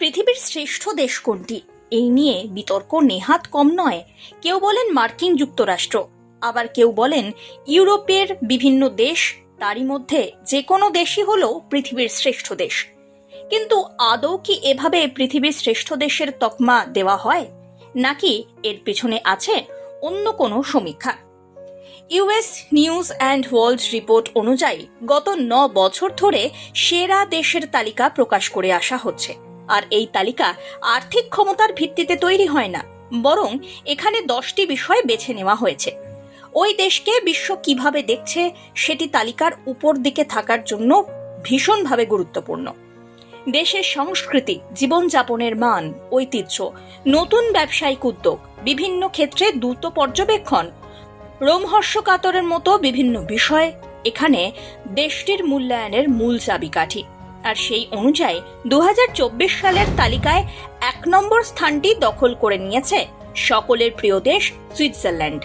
পৃথিবীর শ্রেষ্ঠ দেশ কোনটি? এই নিয়ে বিতর্ক নেহাত কম নয়। কেউ বলেন মার্কিন যুক্তরাষ্ট্র। আবার কেউ বলেন ইউরোপের বিভিন্ন দেশ, তারই মধ্যে যে কোনো দেশই হল পৃথিবীর শ্রেষ্ঠ দেশ। কিন্তু আদৌ কি এভাবে পৃথিবীর শ্রেষ্ঠ দেশের তকমা দেওয়া হয়? নাকি এর পেছনে আছে অন্য কোনো সমীক্ষা? US news and world report অনুযায়ী গত ন বছর ধরে সেরা দেশের তালিকা প্রকাশ করে আসা হচ্ছে। আর এই তালিকা আর্থিক ক্ষমতার ভিত্তিতে তৈরি হয় না, বরং এখানে দশটি বিষয় বেছে নেওয়া হয়েছে। ওই দেশকে বিশ্ব কীভাবে দেখছে সেটি তালিকার উপর দিকে থাকার জন্য ভীষণভাবে গুরুত্বপূর্ণ। দেশের সংস্কৃতি, জীবনযাপনের মান, ঐতিহ্য, নতুন ব্যবসায়িক উদ্যোগ, বিভিন্ন ক্ষেত্রে দ্রুত পর্যবেক্ষণ, রোমহর্ষকাতরের মতো বিভিন্ন বিষয় এখানে দেশটির মূল্যায়নের মূল চাবিকাঠি। আর সেই অনুযায়ী দু হাজার চব্বিশ সালের তালিকায় এক নম্বর স্থানটি দখল করে নিয়েছে সকলের প্রিয় দেশ সুইজারল্যান্ড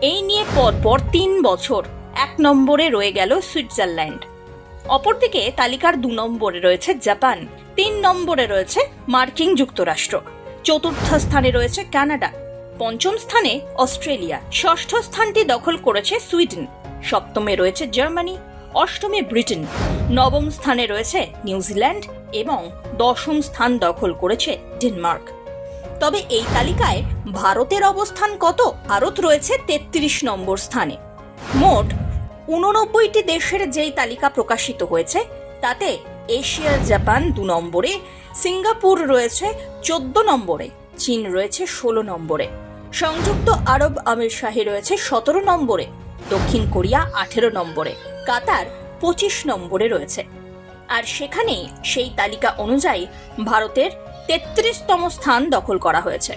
এই নিয়ে পরপর তিন বছর এক নম্বরে রয়ে গেল সুইজারল্যান্ড অপরদিকে তালিকার দু নম্বরে রয়েছে জাপান, তিন নম্বরে রয়েছে মার্কিন যুক্তরাষ্ট্র, চতুর্থ স্থানে রয়েছে কানাডা, পঞ্চম স্থানে অস্ট্রেলিয়া, ষষ্ঠ স্থানটি দখল করেছে সুইডেন, সপ্তমে রয়েছে জার্মানি অষ্টমে ব্রিটেন। নবম স্থানে রয়েছে নিউজিল্যান্ড এবং দশম স্থান দখল করেছে ডেনমার্ক। তবে এই তালিকায় ভারতের অবস্থান কত? ভারত রয়েছে তেত্রিশ নম্বর স্থানে। মোট উননব্বইটি দেশের যেই তালিকা প্রকাশিত হয়েছে, তাতে এশিয়ার জাপান দু নম্বরে, সিঙ্গাপুর রয়েছে চোদ্দ নম্বরে, চীন রয়েছে ষোলো নম্বরে। সংযুক্ত আরব আমির শাহী রয়েছে সতেরো নম্বরে দক্ষিণ কোরিয়া আঠেরো নম্বরে, কাতার পঁচিশ নম্বরে রয়েছে। আর সেখানেই সেই তালিকা অনুযায়ী ভারতের তেত্রিশতম স্থান দখল করা হয়েছে।